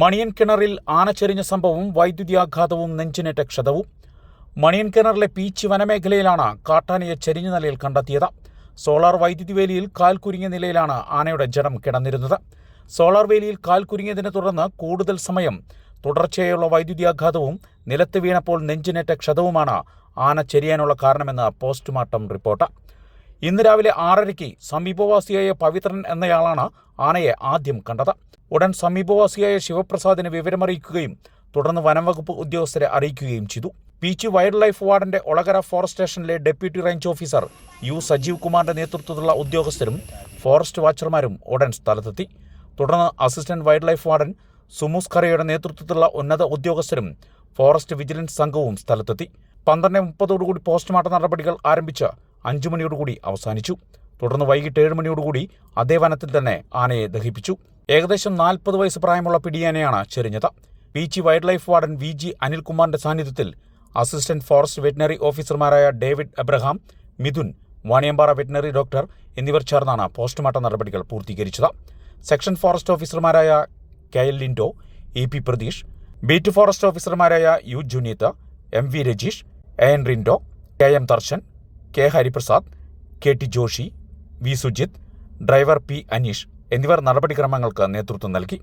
മണിയൻ കിണറിൽ സംഭവം ചെരിഞ്ഞ സംഭവവും വൈദ്യുതിയാഘാതവും നെഞ്ചിനേറ്റ ക്ഷതവും. മണിയൻ കിണറിലെ പീച്ച് വനമേഖലയിലാണ് കാട്ടാനയെ ചെരിഞ്ഞ നിലയിൽ കണ്ടെത്തിയത്. സോളാർ വൈദ്യുതി വേലിയിൽ കാൽ കുരുങ്ങിയ നിലയിലാണ് ആനയുടെ ജഡം കിടന്നിരുന്നത്. സോളാർ വേലിയിൽ കാൽ കുരുങ്ങിയതിനെ തുടർന്ന് കൂടുതൽ സമയം തുടർച്ചയായുള്ള വൈദ്യുതിയാഘാതവും നിലത്ത് വീണപ്പോൾ നെഞ്ചിനേറ്റ ക്ഷതവുമാണ് ആന ചെരിയാനുള്ള കാരണമെന്ന് പോസ്റ്റ്മോർട്ടം റിപ്പോർട്ട്. ഇന്ന് രാവിലെ ആറരയ്ക്ക് സമീപവാസിയായ പവിത്രൻ എന്നയാളാണ് ആനയെ ആദ്യം കണ്ടത്. ഉടൻ സമീപവാസിയായ ശിവപ്രസാദിനെ വിവരമറിയിക്കുകയും തുടർന്ന് വനംവകുപ്പ് ഉദ്യോഗസ്ഥരെ അറിയിക്കുകയും ചെയ്തു. ബീച്ച് വൈൽഡ് ലൈഫ് വാർഡന്റെ ഒളകര ഫോറസ്റ്റ് സ്റ്റേഷനിലെ deputy range officer U Sajeev കുമാറിന്റെ നേതൃത്വത്തിലുള്ള ഉദ്യോഗസ്ഥരും ഫോറസ്റ്റ് വാച്ചർമാരും ഉടൻ സ്ഥലത്തെത്തി. തുടർന്ന് അസിസ്റ്റന്റ് വൈൽഡ് ലൈഫ് വാർഡൻ സുമൂസ് ഖറയുടെ നേതൃത്വത്തിലുള്ള ഉന്നത ഉദ്യോഗസ്ഥരും ഫോറസ്റ്റ് വിജിലൻസ് സംഘവും സ്ഥലത്തെത്തി. പന്ത്രണ്ട് മുപ്പതോടുകൂടി പോസ്റ്റ്മോർട്ടം നടപടികൾ ആരംഭിച്ച് അഞ്ചു മണിയോടുകൂടി അവസാനിച്ചു. തുടർന്ന് വൈകിട്ട് ഏഴ് മണിയോടുകൂടി അതേ വനത്തിൽ തന്നെ ആനയെ ദഹിപ്പിച്ചു. ഏകദേശം നാൽപ്പത് വയസ്സ് പ്രായമുള്ള പിടിയാനയാണ് ചെരിഞ്ഞത്. Peechi wild life warden V G അനിൽകുമാറിന്റെ സാന്നിധ്യത്തിൽ അസിസ്റ്റന്റ് ഫോറസ്റ്റ് വെറ്റിനറി ഓഫീസർമാരായ David Abraham Mithun Vaniyampara veterinary doctor എന്നിവർ ചേർന്നാണ് പോസ്റ്റ്മോർട്ടം നടപടികൾ പൂർത്തീകരിച്ചത്. സെക്ഷൻ ഫോറസ്റ്റ് ഓഫീസർമാരായ K L Lindo E P Pratheesh beat forest ഓഫീസർമാരായ U Juneeth M V Rajeesh A N Rindo K M Darshan K Hariprasad K T Joshi V. Sujith driver P. Aneesh എന്നിവർ നടപടിക്രമങ്ങൾക്ക് നേതൃത്വം നൽകി.